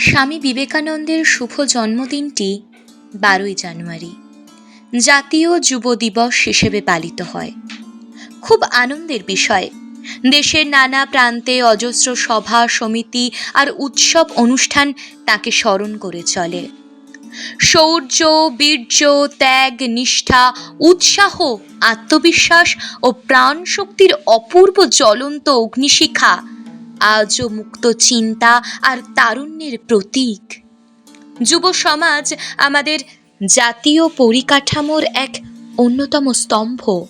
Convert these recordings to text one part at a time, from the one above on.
স্বামী বিবেকানন্দের শুভ জন্মদিনটি বারোই জানুয়ারি, জাতীয় যুব দিবস হিসেবে পালিত হয়। খুব আনন্দের বিষয়। দেশের নানা প্রান্তে অজস্র সভা, সমিতি আর উৎসব অনুষ্ঠান তাকে স্মরণ করে চলে। শৌর্য বীর্য, ত্যাগ, নিষ্ঠা, উৎসাহ, আত্মবিশ্বাস ও প্রাণ শক্তির অপূর্ব জ্বলন্ত অগ্নিশিখা আজও মুক্ত চিন্তা আর তারুণ্যের প্রতীক। যুব সমাজ আমাদের জাতীয় পরিকাঠামোর এক অন্যতম স্তম্ভ।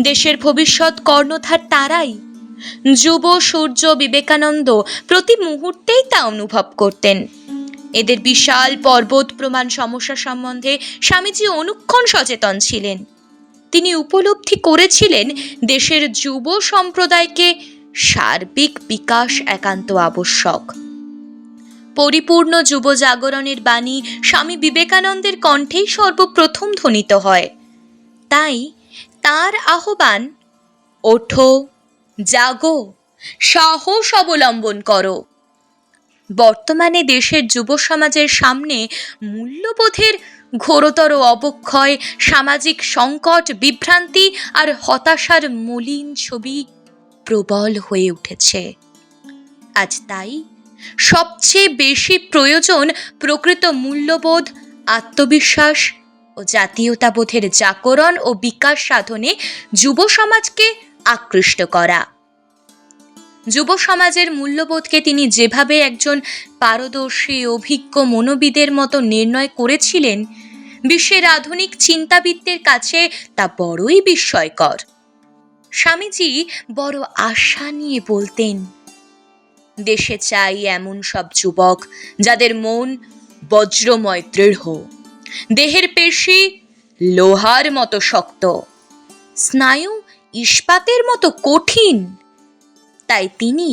দেশের ভবিষ্যৎ কর্ণধার তারাই। যুব, সূর্য, বিবেকানন্দ প্রতি মুহূর্তেই তা অনুভব করতেন। এদের বিশাল পর্বত প্রমাণ সমস্যা সম্বন্ধে স্বামীজি অনুক্ষণ সচেতন ছিলেন। তিনি উপলব্ধি করেছিলেন দেশের যুব সম্প্রদায়কে সার্বিক বিকাশ একান্ত আবশ্যক। পরিপূর্ণ যুব জাগরণের বাণী স্বামী বিবেকানন্দের কণ্ঠেই সর্বপ্রথম ধ্বনিত হয়। তাই তার আহ্বান, ওঠো, জাগো, সাহস অবলম্বন করো। বর্তমানে দেশের যুব সমাজের সামনে মূল্যবোধের ঘোরতর অবক্ষয়, সামাজিক সংকট, বিভ্রান্তি আর হতাশার মলিন ছবি প্রবল হয়ে উঠেছে। আজ তাই সবচেয়ে বেশি প্রয়োজন প্রকৃত মূল্যবোধ, আত্মবিশ্বাস ও জাতীয়তাবোধের জাগরণ ও বিকাশ সাধনে যুব সমাজকে আকৃষ্ট করা। যুব সমাজের মূল্যবোধকে তিনি যেভাবে একজন পারদর্শী, অভিজ্ঞ মনোবিদের মতো নির্ণয় করেছিলেন, বিশ্বের আধুনিক চিন্তাবিদদের কাছে তা বড়ই বিস্ময়কর। স্বামীজি বড় আশা নিয়ে বলতেন, দেশে চাই এমন সব যুবক যাদের মন বজ্রময় দৃঢ় দেহের পেশি লোহার মতো শক্ত, স্নায়ু ইস্পাতের মতো কঠিন। তাই তিনি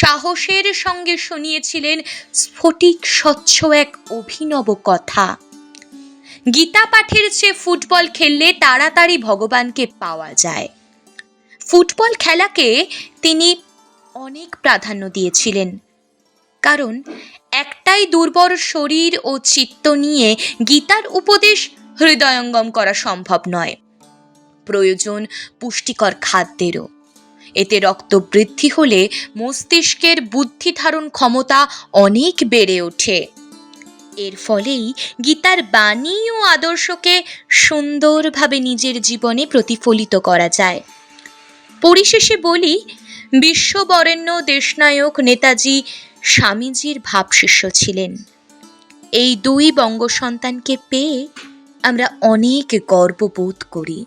সাহসের সঙ্গে শুনিয়েছিলেন স্ফটিক স্বচ্ছ এক অভিনব কথা। গীতা পাঠের চেয়ে ফুটবল খেললে তাড়াতাড়ি ভগবানকে পাওয়া যায়। ফুটবল খেলাকে তিনি অনেক প্রাধান্য দিয়েছিলেন। কারণ একটাই দুর্বল শরীর ও চিত্ত নিয়ে গীতার উপদেশ হৃদয়ঙ্গম করা সম্ভব নয়। প্রয়োজন পুষ্টিকর খাদ্যেরও। এতে রক্ত বৃদ্ধি হলে মস্তিষ্কের বুদ্ধি ধারণ ক্ষমতা অনেক বেড়ে ওঠে। এর ফলেই গীতার বাণী ও আদর্শকে সুন্দরভাবে নিজের জীবনে প্রতিফলিত করা যায়। পরিশেষে বলি, বিশ্ববরেণ্য দেশনায়ক নেতাজি স্বামীজির ভাবশিষ্য ছিলেন। এই দুই বঙ্গ সন্তানকে পেয়ে আমরা অনেক গর্ববোধ করি।